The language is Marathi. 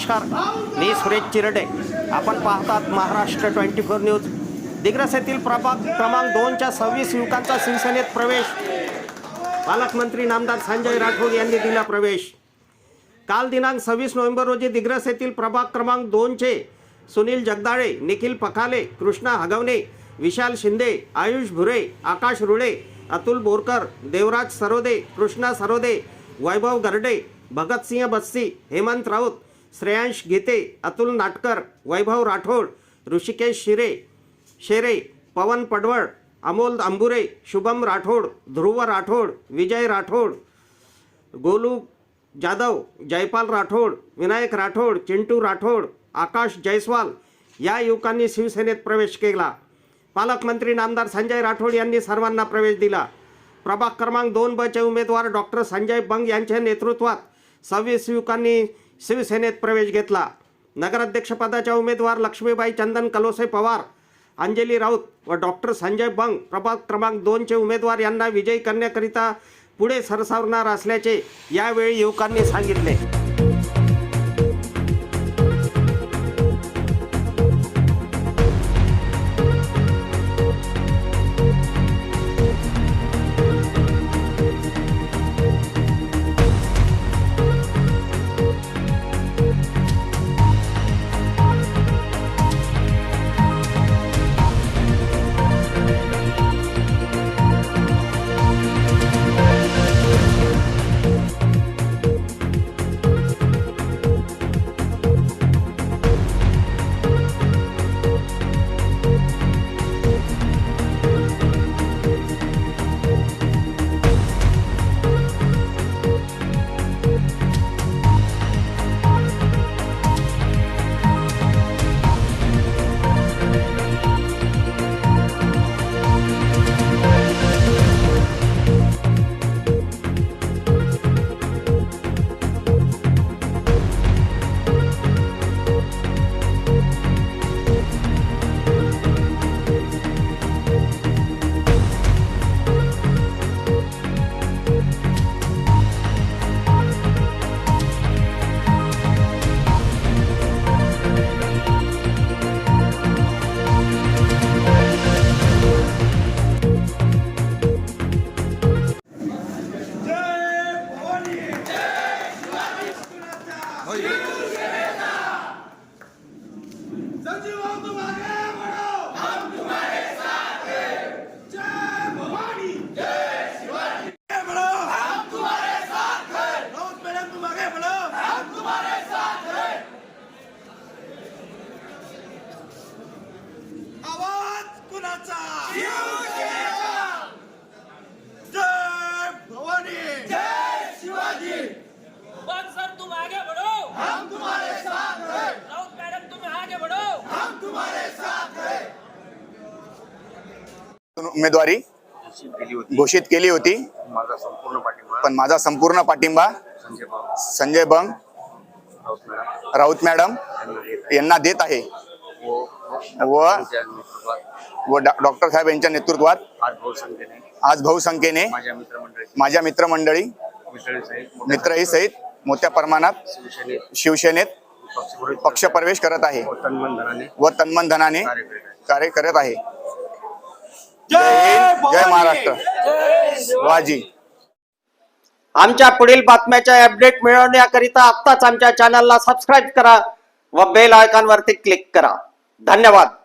नमस्कार मी सुरेश चिरडे. आपण पाहतात Maharashtra twenty four news. Digras येथील प्रभाग क्रमांक दोनच्या सव्वीस युवकांचा शिवसेनेत प्रवेश. पालकमंत्री नामदार संजय राठोड यांनी दिला प्रवेश. काल दिनांक सव्वीस नोव्हेंबर रोजी दिग्रस येथील प्रभाग क्रमांक दोनचे सुनील जगदाळे निखिल पखाले कृष्णा हगवणे विशाल शिंदे आयुष भुरे आकाश रुळे अतुल बोरकर देवराज सरोदे कृष्णा सरोदे वैभव गर्डे भगतसिंह बस्सी हेमंत राऊत श्रेयांश गीते अतुल नाटकर वैभव राठोड ऋषिकेश शिरे शेरे पवन पडवळ अमोल अंबुरे शुभम राठोड ध्रुव राठोड विजय राठोड गोलू जाधव जयपाल राठोड विनायक राठोड चिंटू राठोड आकाश जयस्वाल या युवकांनी शिवसेनेत प्रवेश केला. पालकमंत्री नामदार संजय राठोड यांनी सर्वांना प्रवेश दिला. प्रभाग क्रमांक दोन बचे उमेदवार डॉक्टर संजय बंग यांच्या नेतृत्वात सव्वीस युवकांनी शिवसेनेत प्रवेश घेतला. नगराध्यक्षपदाच्या उमेदवार लक्ष्मीबाई चंदन कलोसे पवार अंजली राऊत व डॉक्टर संजय बंग प्रभाग क्रमांक दोनचे उमेदवार यांना विजयी करण्याकरिता पुढे सरसावणार असल्याचे यावेळी युवकांनी सांगितले. उमेदवारी घोषित केली होती। माझा संपूर्ण पाठिंबा। पण माझा संपूर्ण पाठिंबा संजय बंग। राऊत मॅडम यांना देत आहे. व व डॉक्टर साहेब यांच्या नेतृत्वात आज बहुसंख्येने आज बहुसंख्येने माझ्या मित्रमंडळी मित्रही सहित मोठ्या प्रमाणात शिवसेनेत. पक्षप्रवेश पक्षप्रवेश करत आहे. व तन्मन धनाने कार्य करीत आहे. जय जय महाराष्ट्र. वाजी. आमच्या पुढील बातम्याच्या अपडेट मिळवण्याकरिता आत्ताच आमच्या चॅनलला सबस्क्राईब करा व बेल आयकॉनवरती क्लिक करा. धन्यवाद.